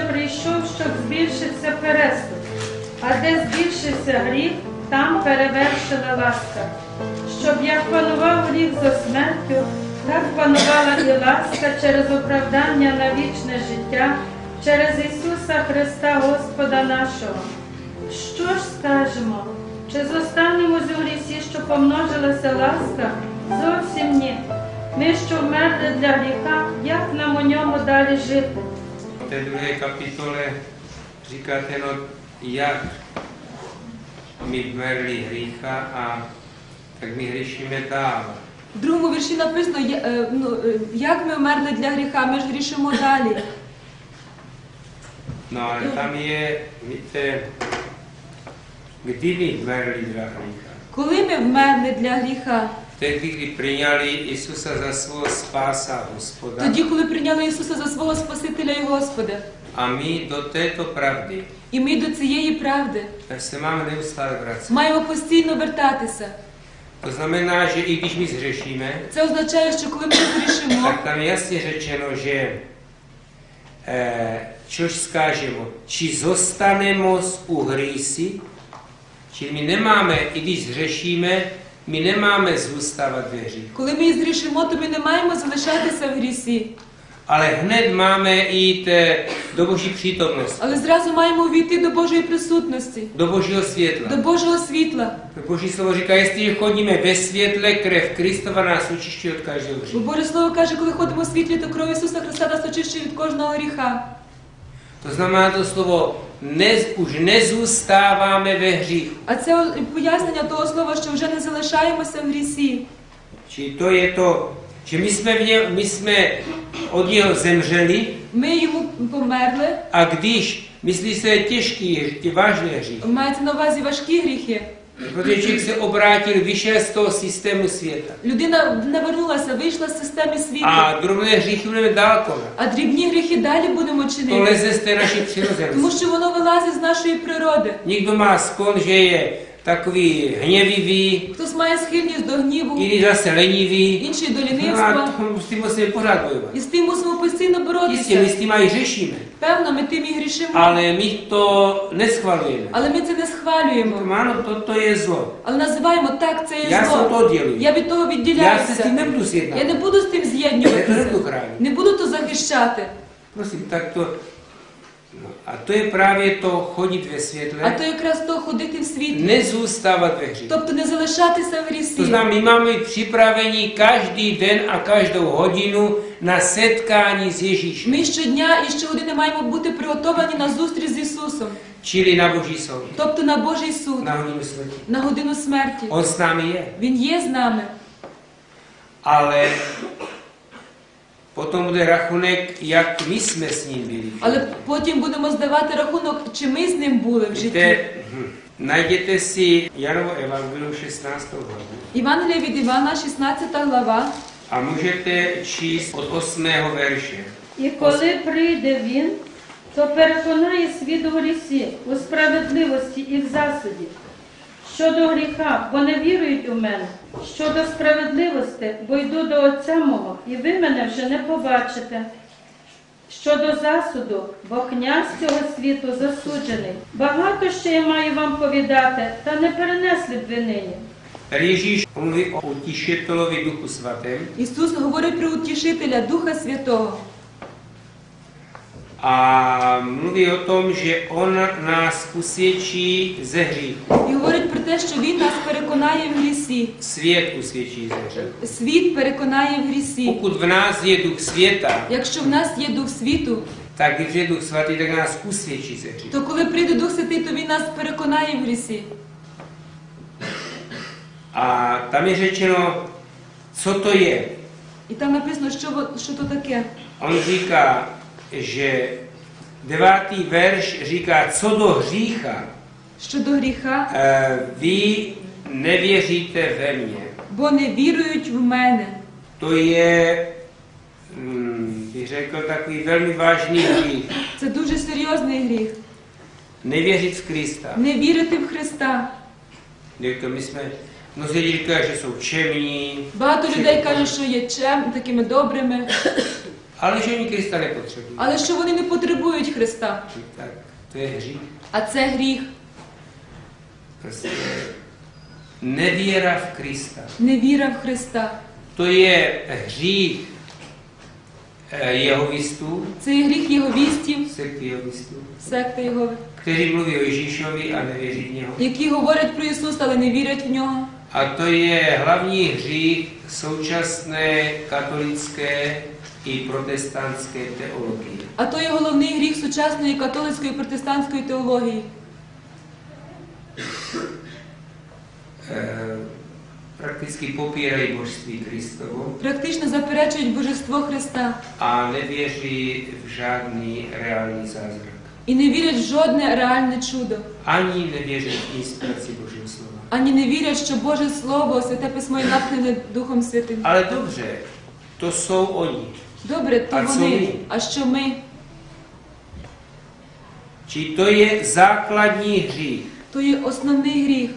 прийшов, щоб збільшився переступ. А де збільшився гріх, там перевершила ласка. Щоб як панував гріх за смертю, так панувала і ласка через оправдання на вічне життя, через Ісуса Христа Господа нашого. Що ж скажемо? Чи зостанемо з грісі, що помножилася ласка? Зовсім ні. Ми, що вмерли для гріха, як нам у ньому далі жити? Té druhé kapitole říkáte, no jak my vmerli hřícha a tak my hřešíme dál. В другому вірші написано, е, ну, е, як ми вмерли для гріха, ми ж грішимо далі. No ale tam je, víte, kdy my vmerli dla hřícha? Коли ми вмерли для гріха? Tehdy, kdy přijali Isusa za svého spása Тоді, коли прийняли Ісуса за свого Спасителя і Господа. a my do této pravdy І ми до цієї правди tak se máme neustále vracet. маємо постійно вертатися. To znamená, že i když my zřešíme, Це означає, що коли ми згрішимо, tak tam je jasně řečeno, že eh, čož skážemo, či zostanemo u hřísi, čili my nemáme, i když zřešíme, my nemáme zůstávat ve hřích. коли ми згрішимо, то ми не маємо залишатися в грісі, Ale hned máme jít eh, do Boží але зразу маємо увійти до Божої присутності, do Božího до. Божого світла. Boží slovo říká, jestliže chodíme ve světle, krev Kristova nás očišťuje od každého Бо hříchu. Боже Слово каже, коли ходимо в світлі, то кров Ісуса Христа нас очищує від кожного гріха. To znamená to slovo, ne, už nezůstáváme ve hříchu. А це пояснення того слова, що вже не залишаємося в грісі. Čili to je to, že my jsme, v ně, my jsme od něho zemřeli Ми йому померли, a když myslí se těžký, tě vážné hřích, мається на увазі важкі гріхи. člověk se obrátil, vyšel z toho systému světa. Людина навернулася, вийшла з системи світу, drobné hříchy budeme dál konat. а дрібні гріхи далі будемо чинити, leze z té naší тому přirozenosti. що воно вилазить з нашої природи. Někdo má skon, že je takový hněvivý, Хтось має схильність до гніву, jiný zase lenivý. інший до No a лінивства. to- s tím musíme pořád bojovat. І з тим мусимо постійно Jistě, my боротися. s tím i řešíme, Певно, ми тим і грішимо, ale my to neschvalujeme. але ми це не схвалюємо. Ano, toto je zlo. Але називаємо так, це є se od зло. toho děluji. Я від того Já se s tím відділяюся. nebudu Я sjednat. не буду з тим Já to з'єднуватися. nebudu chránit. Не буду то захищати. Prosím, tak to... A to je právě to chodit ve А то якраз то ходити в світлі. nezůstávat ve hřích. Тобто не залишатися в грісі. znamená, my máme být připraveni každý den a každou hodinu na setkání s Ми щодня і щогодини маємо бути приготовані на зустріч з Ісусом, čili na Boží soud, тобто на Божий суд, na hodinu smrti. на годину смерті. On s námi je, Він є з нами, ale potom bude rachunek, jak my jsme s ním byli. але потім будемо здавати рахунок, чи ми з ним були в житті. Najděte si Janovo evangelium 16. hlavu Євангелія від Івана, 16 глава, a můžete číst od 8. verše. І коли прийде він, то переконає світ у грісі, у справедливості і в засуді. Щодо гріха, бо не вірують у мене. Щодо справедливості, бо йду до Отця мого, і ви мене вже не побачите. Щодо засуду, бо князь цього світу засуджений. Багато ще я маю вам повідати, та не перенесли б ви нині. Ježíš mluví o utišitelovi duchu svatém Ісус говорить про утішителя Духа Святого. A mluví o tom, že on nás usvědčí ze hříchu. І говорить про те, що Він нас переконає в грісі. Svět usvědčí ze hříchu. Світ переконає в грісі. Pokud v nás je duch světa, Якщо в нас є Дух світу, tak když je duch svatý, tak nás usvědčí ze hříchu. то коли прийде Дух Святий, то Він нас переконає в грісі. A tam je řečeno, co to je. І там написано, що, во- що то таке. On říká, že devátý verš říká, co do hřícha, Щодо гріха, eh, vy nevěříte ve mně. бо не вірують в мене. To je, hm, bych řekl, takový velmi vážný hřích. Це дуже серйозний гріх. Nevěřit v Krista. Не вірити в Христа. Někdo, my jsme, mnozí lidi říkají, že jsou čemní, Багато людей кажуть, що є чем, такими добрими, Ale že oni Krista nepotřebují. Але що вони не потребують Христа. To je hřích. А це гріх, nevěra v Krista. невіра в Христа. To je hřích eh, jehovistů, Це є гріх Єговістів, sekty jehovistů, секти Єгови, kteří mluví o Ježíšovi a nevěří v něho. які говорять про Ісуса, але не вірять в нього. A to je hlavní hřích současné katolické i protestantské teologie. А то є головний гріх сучасної католицької і протестантської теології. Eh, Prakticky popírají božství Kristovo Практично заперечують божество Христа a nevěří v žádný reálný zázrak. і не вірять в жодне реальне чудо. Ani nevěří v inspiraci Božího slova. Ані не вірять, що Боже Слово, Святе Письмо є натхнене Духом Святим. Ale dobře, to jsou oni. Добре, то А вони. ми. А що ми? Či to je základní hřích. То є основний гріх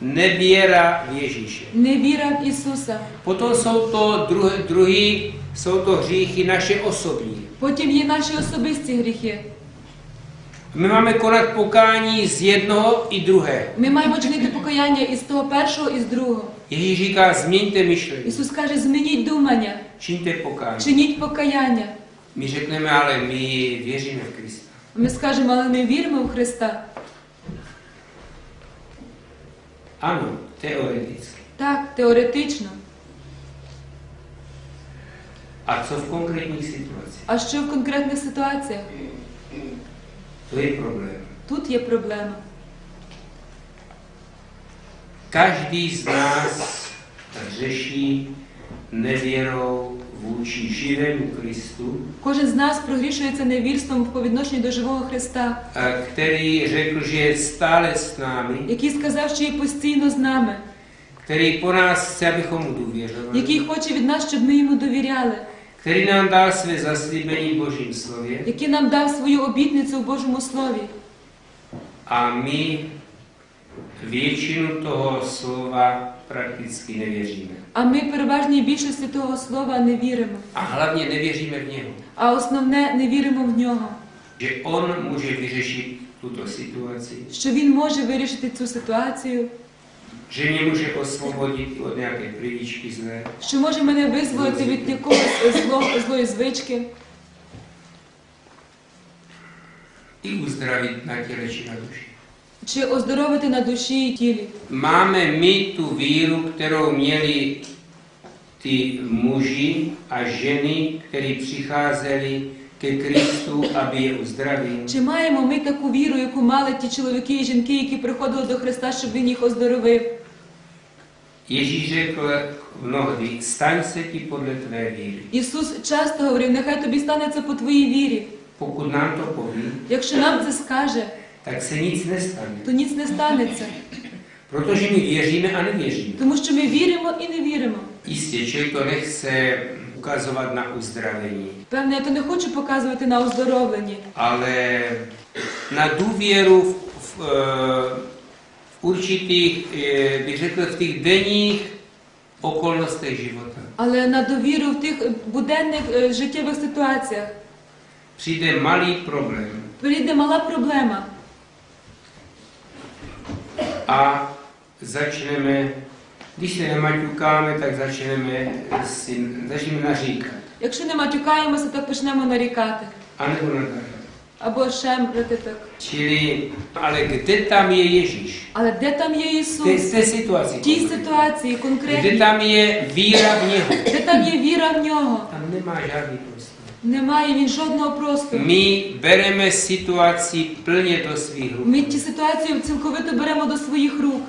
Nevěra v Ježíše. невіра в Ісуса. Potom jsou to druhé, druhý, jsou to hříchy naše osobní. Потім є наші особисті гріхи. My máme konat pokání z jednoho i druhé. Ми маємо чинити покаяння із того першого і з другого. Ježíš říká, změňte myšlení, Ісус каже, змініть думання, čiňte pokání. чиніть покаяння. My řekneme, ale my věříme v Krista. Ми скажемо, але ми віримо в Христа. Ano, teoreticky. Так, теоретично. A co v konkrétních situacích? А що в конкретних ситуаціях? To je problém. Тут є проблема. Každý z nevěrou vůči živému Kristu, Кожен з нас прогрішується невірством по відношенню до живого Христа, který řekl, že je stále s námi, який сказав, що є постійно з нами, po nás chce, abychom mu důvěřovali, який хоче від нас, щоб ми йому довіряли, který nám dal své zaslíbení v Božím slově який нам дав свою обітницю в Божому Слові. a my většinu toho slova prakticky nevěříme. А ми переважній більшості того слова не віримо. A hlavně nevěříme v něho, А основне не віримо в нього, že on může vyřešit tuto situaci, що він може вирішити цю ситуацію, že mě může osvobodit od nějaké plivičky zlé, що може мене визволити від якогось зло, злої звички i uzdravit na těle či na duši. Чи оздоровити на душі і тілі. Máme my tu víru, kterou měli ty muži a ženy, kteří přicházeli ke Kristu, aby je uzdravil. Чи маємо ми таку віру, яку мали ті чоловіки і жінки, які приходили до Христа, щоб він їх оздоровив? Ježíš řekl mnohdy, staň se ti podle tvé víry. Ісус часто говорив, нехай тобі станеться по твоїй вірі. Pokud nám to poví, Якщо нам це skаже, tak se nic nestane. то ніц не станеться, Protože my věříme a nevěříme. тому що ми віримо і не віримо. Jistě, člověk to nechce ukazovat na uzdravení, Певне, я то не хочу показувати на оздоровленні, ale na důvěru v, v, eh, v určitých, eh, bych řekl, v těch denních okolnostech života. але на довіру в тих буденних е, життєвих ситуаціях Přijde malý problém прийде мала проблема, a začneme, když se nemaťukáme, tak začneme, si, začneme naříkat. Якщо не матюкаємося, то почнемо нарікати A nebo nadávat. або шемрати так. Čili, ale kde tam je Ježíš? Але де там є V té, v Ісус? té situaci. В тій konkrétní. ситуації Kde конкретній, tam je víra v něho? де там є віра в нього, Tam nemá žádný prostor. Немає він жодного простору. My bereme situaci plně do svých rukou. Ми ті ситуації цілковито беремо до своїх рук.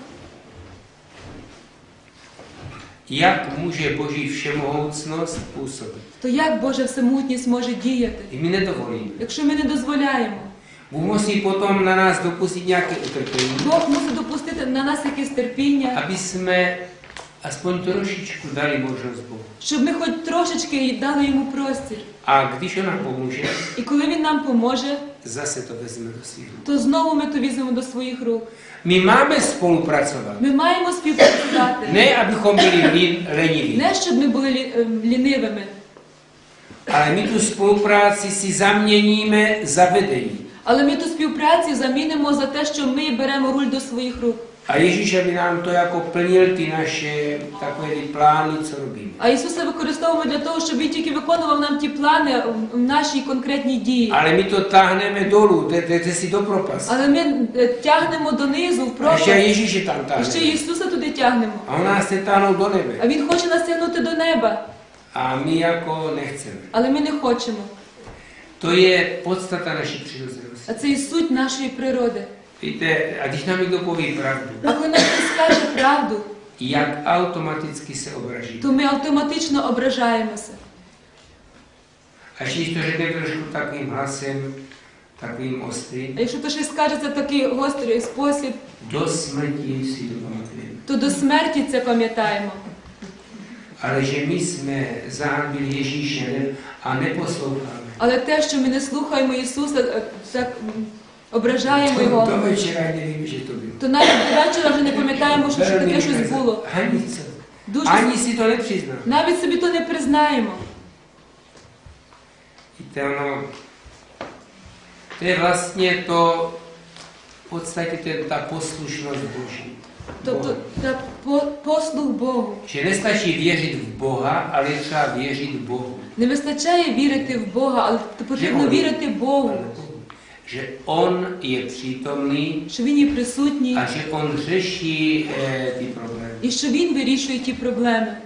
Jak může Boží všemohoucnost působit? То як Божа всемутність може діяти, I my nedovolíme. якщо ми не дозволяємо? Bůh musí potom na nás dopustit nějaké utrpení, Бог мусить допустити на нас якесь терпіння, aby jsme aspoň trošičku dali možnost Bohu. щоб ми хоч трошечки дали йому простір. A když on nám pomůže, І коли він нам поможе, zase to vezmeme do svých rukou. то знову ми то візьмемо до своїх рук. My máme spolupracovat. Ми маємо співпрацювати. Abychom byli lí- leniví, Не щоб ми були лі- ем, лінивими, Ale my tu spolupráci si zaměníme za vedení. Але ми ту співпрацю замінимо за те, що ми беремо руль до своїх рук. A Ježíš, aby nám to jako plnil ty naše takové ty plány, co robíme. А Ісуса використовуємо для того, щоб він тільки виконував нам ті плани в нашій конкретній дії. Ale my to táhneme dolů, jdete si do propasti. Але ми е, тягнемо донизу в A пропасть, ještě Ježíše tam і ще táhneme. Ісуса туди тягнемо. A on nás chce táhnout do А nebe. Він хоче нас тягнути до неба, A my jako nechceme. але ми не хочемо. To je podstata naší přirozenosti. А це і суть нашої природи. Víte, a když nám někdo poví pravdu, А коли нам хтось скаже правду, jak automaticky se obraží. то ми автоматично ображаємося. A když to řekne trošku takovým hlasem, takovým ostrým, А якщо то щось скажеться такий гострий спосіб, do smrti si to pamatujeme. то до смерті це пам'ятаємо. Ale že my jsme zahanbili Ježíše ne- a neposloucháme, Але те, що ми не слухаємо Ісуса, е, так м, ображаємо Його, večera nevím, že to bylo. то навіть до вечора вже не пам'ятаємо, що, що таке щось було. Co. Дуже Ani si to nepřiznám. навіть собі то не признаємо. To je vlastně to, v podstatě to je ta poslušnost Boží. Тобто та по- послуг Богу. Že nestačí věřit v Boha, ale je třeba věřit Bohu. Не вистачає вірити в Бога, але потрібно вірити Богу, Že On je přítomný що Він є присутній a že On řeší eh, ty problémy. і що Він вирішує ті проблеми.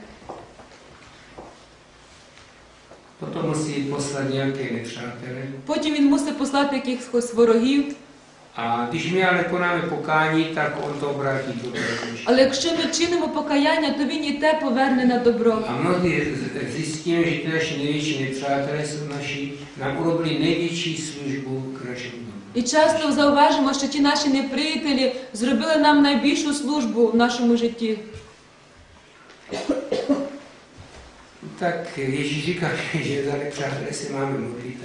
Potom musí poslat nějaké nepřátele. Потім він мусить послати якихось ворогів. Ale konáme pokání, tak On to obrátí do dobročí. Але якщо ми чинимо покаяння, то він і те поверне на добро. Že ty naši největší nepřátelé jsou naši, nám urobili největší službu k našemu domu. І часто зауважимо, що ті наші неприятелі зробили нам найбільшу службу в нашому житті. Tak Ježíš říká, že za nepřátelé se máme modlit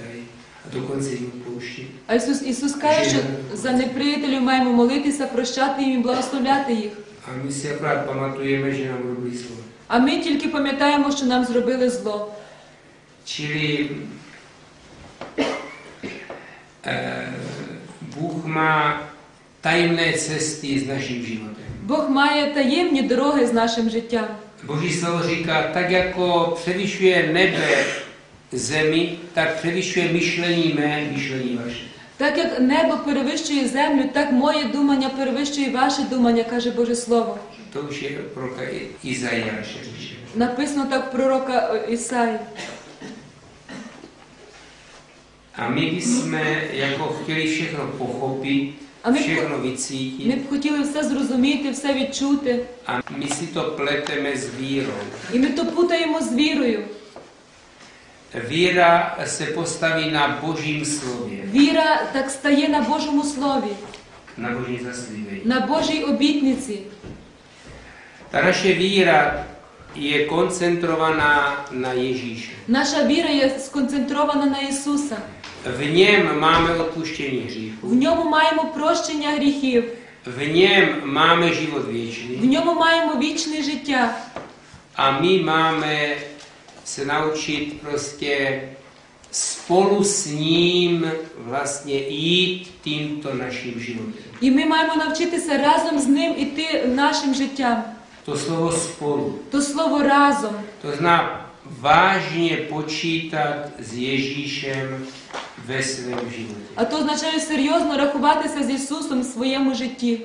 А Ісус, Ісус каже, що за неприятелів маємо молитися, прощати їм і благословляти їх. А ми тільки пам'ятаємо, що нам зробили зло. Čili eh, Bůh má tajemné cesty s naším životem. Bог має таємні дороги з нашим життям. Boží slovo říká, tak jako převyšuje nebe zemi, tak převyšuje myšlení mé, myšlení vaše. Так як небо перевищує землю, так моє думання перевищує ваше думання, каже Боже Слово. To už je proroka I- Izajáše. Написано так пророка е, Ісаї. A my bychom jako chtěli všechno pochopit, A my- všechno Ми б хотіли все зрозуміти, все відчути. a my si to pleteme s vírou. І ми то путаємо з вірою. Víra se postaví na božím slově, Віра так стає на Божому Слові, na božím zaslíbení. на Божій обітниці. Ta naše víra je koncentrovaná na Ježíše. Наша віра є сконцентрована на Ісуса. V něm máme odpuštění В ньому маємо прощення гріхів, V něm máme život в věčný. ньому маємо вічне життя. A my máme se naučit prostě spolu s ním vlastně jít tímto naším životem. І ми маємо навчитися разом з ним іти нашим життям. To slovo spolu. То слово разом. To znamená vážně počítat s Ježíšem ve svém životě. А то означає серйозно рахуватися з Ісусом в своєму житті.